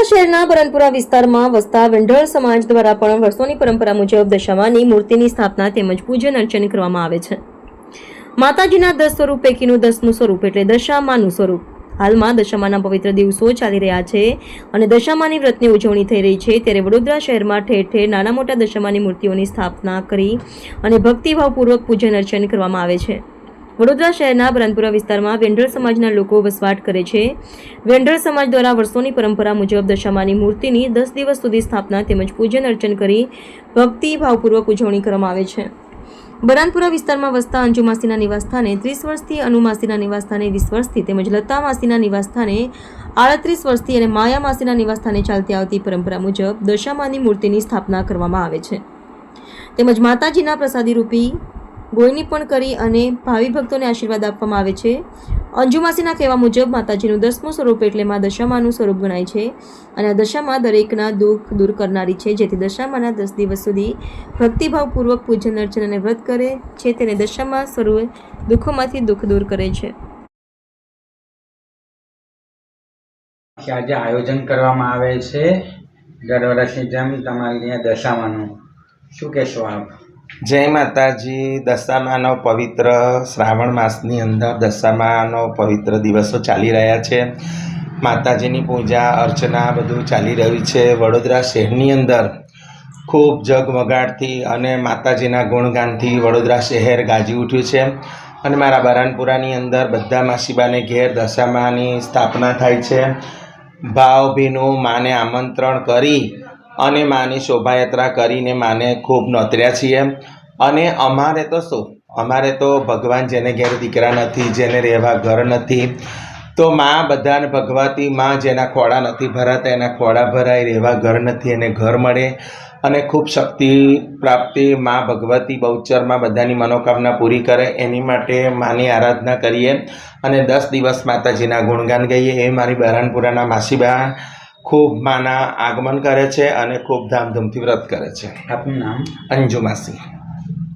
શહેરના પરનપુરા વિસ્તારમાં વસતા વેંઢળ સમાજ દ્વારા પણ વર્ષોની પરંપરા મુજબ દશામાની મૂર્તિની સ્થાપના તેમજ પૂજન અર્ચન કરવામાં આવે છે. માતાજીના દસ સ્વરૂપ પૈકીનું દસમું સ્વરૂપ એટલે દશામાનું સ્વરૂપ. હાલમાં દશામાના પવિત્ર દિવસો ચાલી રહ્યા છે અને દશામાની વ્રતની ઉજવણી થઈ રહી છે ત્યારે વડોદરા શહેરમાં ઠેર ઠેર નાના મોટા દશામાની મૂર્તિઓની સ્થાપના કરી અને ભક્તિભાવપૂર્વક પૂજન અર્ચન કરવામાં આવે છે. વડોદરા શહેરના બરનપુરા વિસ્તારમાં વેંઢળ સમાજના લોકો વસવાટ કરે છે. વેંઢળ સમાજ દ્વારા વર્ષોની પરંપરા મુજબ દશામાની મૂર્તિની દસ દિવસ સુધી સ્થાપના તેમજ પૂજન અર્ચન કરી ભક્તિ ભાવપૂર્વક ઉજવણી કરવામાં આવે છે. બરાનપુરા વિસ્તારમાં વસતા અંજુ માસીના નિવાસસ્થાને ત્રીસ વર્ષથી અનુ માસીના નિવાસસ્થાને વીસ વર્ષથી તેમજ લતા માસીના નિવાસસ્થાને આડત્રીસ વર્ષથી અને માયા માસીના નિવાસસ્થાને ચાલતી આવતી પરંપરા મુજબ દશામાની મૂર્તિની સ્થાપના કરવામાં આવે છે. તેમજ માતાજીના પ્રસાદી ગોયની પણ કરી અને ભાવિ ભક્તોને આશીર્વાદ આપવામાં આવે છે. અંજુમાસીના કહેવા મુજબ માતાજીનું દસમું સ્વરૂપ એટલે માં દશામાનું સ્વરૂપ ગણાય છે અને આ દશામાં દરેકના દુઃખ દૂર કરનારી છે, જેથી દશામાના દસ દિવસ સુધી ભક્તિભાવપૂર્વક પૂજન, અર્ચન અને વ્રત કરે છે. તેને દશામાં સ્વરૂપે દુઃખોમાંથી દુઃખ દૂર કરે છે. આજે આયોજન કરવામાં આવે છે. દર વર્ષની જેમ તમારી દશામાનું. શું કહેશો આપ? જય માતાજી. દશામાનો પવિત્ર શ્રાવણ માસની અંદર દશામાનો પવિત્ર દિવસો ચાલી રહ્યા છે. માતાજીની પૂજા, અર્ચના બધું ચાલી રહ્યું છે. વડોદરા શહેરની અંદર ખૂબ જગમગાટથી અને માતાજીના ગુણગાનથી વડોદરા શહેર ગાજી ઉઠ્યું છે. અને મારા બરાનપુરાની અંદર બધા માસીબાને ઘેર દશામાની સ્થાપના થાય છે. ભાવભીનું માને આમંત્રણ કરી અને માની શોભાયાત્રા કરીને માને ખૂબ નોતર્યા છીએ. અને અમારે તો શું? અમારે તો ભગવાન જેને ઘેર દીકરા નથી, જેને રહેવા ઘર નથી, તો માં બધાને ભગવાતી, માં જેના ખોડા નથી ભરાતા, એના ખોડા ભરાય, રહેવા ઘર નથી એને ઘર મળે. અને ખૂબ શક્તિ પ્રાપ્તિ માં ભગવતી બહુચરમાં બધાની મનોકામના પૂરી કરે. એની માટે માની આરાધના કરીએ. અને દસ દિવસ માતાજીના ગુણગાન ગાઈએ. એ મારી બહેરાનપુરાના માસીબા ખૂબ માના આગમન કરે છે અને ખૂબ ધામધૂમથી વ્રત કરે છે. આપનું નામ? અંજુ માસી